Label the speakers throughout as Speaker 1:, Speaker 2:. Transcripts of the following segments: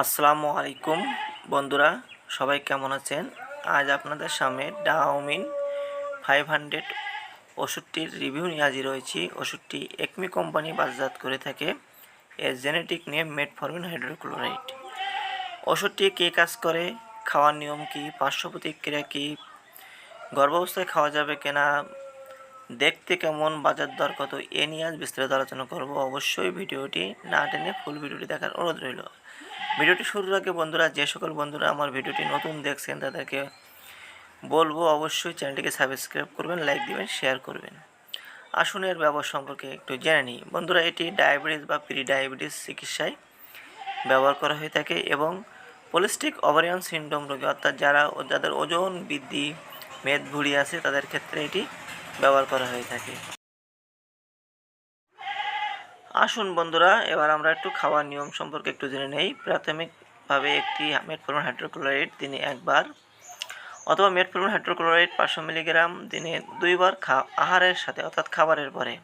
Speaker 1: আসসালামু আলাইকুম বন্ধুরা, সবাই কেমন আছেন? আজ আপনাদের সামনে ডাওমিন ফাইভ হান্ড্রেড ওষুধটির রিভিউ নিয়ে হাজির রয়েছি ওষুধটি একমি কোম্পানি বাজারজাত করে থাকে। এর জেনেটিক নেম মেটফরমিন হাইড্রোক্লোরাইড ওষুধটি কে কাজ করে, খাওয়ার নিয়ম কী পার্শ্ব প্রতিক্রিয়া কী, গর্ভাবস্থায় খাওয়া যাবে কিনা দেখতে কেমন, বাজার দর কত, এ নিয়ে আজ বিস্তারিত আলোচনা করব। অবশ্যই ভিডিওটি না টেনে ফুল ভিডিওটি দেখার অনুরোধ রইল। ভিডিওটি শুরুর আগে বন্ধুরা, যে সকল বন্ধুরা আমার ভিডিওটি নতুন দেখছেন, তাদেরকে বলব অবশ্যই চ্যানেলটিকে সাবস্ক্রাইব করবেন লাইক দিবেন শেয়ার করবেন। আসুন এর ব্যবহার সম্পর্কে একটু জেনে নিই। বন্ধুরা, এটি ডায়াবেটিস বা প্রি ডায়াবেটিস চিকিৎসায় ব্যবহার করা হয়ে থাকে এবং পলিস্টিক ওভারিয়ান সিন্ড্রোম রোগী, অর্থাৎ যারা, যাদের ওজন বৃদ্ধি মেদ ভুঁড়ি আছে, তাদের ক্ষেত্রে এটি ব্যবহার করা হয়ে থাকে। আসুন বন্ধুরা, এবার আমরা একটু খাওয়ার নিয়ম সম্পর্কে একটু জেনে নেই। প্রাথমিকভাবে একটি মেটফর্মন হাইড্রোক্লোরাইড দিনে একবার অথবা মেটফর্মন হাইড্রোক্লোরাইড পাঁচশো মিলিগ্রাম দিনে দুইবার খা আহারের সাথে, অর্থাৎ খাবারের পরে।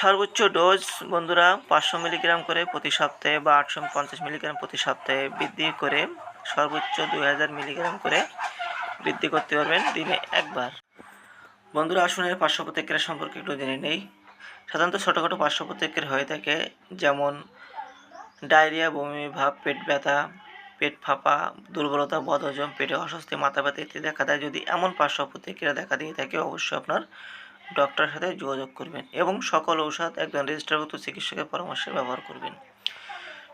Speaker 1: সর্বোচ্চ ডোজ বন্ধুরা পাঁচশো মিলিগ্রাম করে প্রতি সপ্তাহে বা আটশো পঞ্চাশ মিলিগ্রাম প্রতি সপ্তাহে বৃদ্ধি করে সর্বোচ্চ দুই হাজার মিলিগ্রাম করে বৃদ্ধি করতে পারবেন দিনে একবার। বন্ধুরা, আসুন এর পার্শ্ব প্রতিক্রিয়া সম্পর্কে একটু জেনে নেই। সাধারণত ছোটোখাটো পার্শ্ব প্রতিক্রিয়া হয়ে থাকে, যেমন ডায়রিয়া, বমি, ভাব, পেট ব্যথা, পেট ফাঁপা, দুর্বলতা, বদহজম, পেটে অস্বস্তি, মাথা ব্যথা ইত্যাদি দেখা দেয়। যদি এমন পার্শ্ব প্রতিক্রিয়া দেখা দিয়ে থাকে, অবশ্যই আপনার ডক্টরের সাথে যোগাযোগ করবেন এবং সকল ঔষধ একজন রেজিস্টারভুক্ত চিকিৎসকের পরামর্শে ব্যবহার করবেন।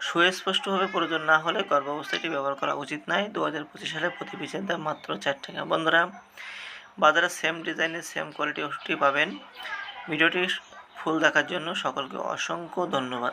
Speaker 1: সুস্পষ্টভাবে প্রয়োজন না হলে গর্ভাবস্থাটি ব্যবহার করা উচিত নয়। দু সালে প্রতি পিসের দাম মাত্র চার টাকা। বন্ধুরা বাজারে সেম ডিজাইনের সেম কোয়ালিটি ওষুধটি পাবেন। ভিডিওটি ফুল দেখার জন্য সকলকে অসংখ্য ধন্যবাদ।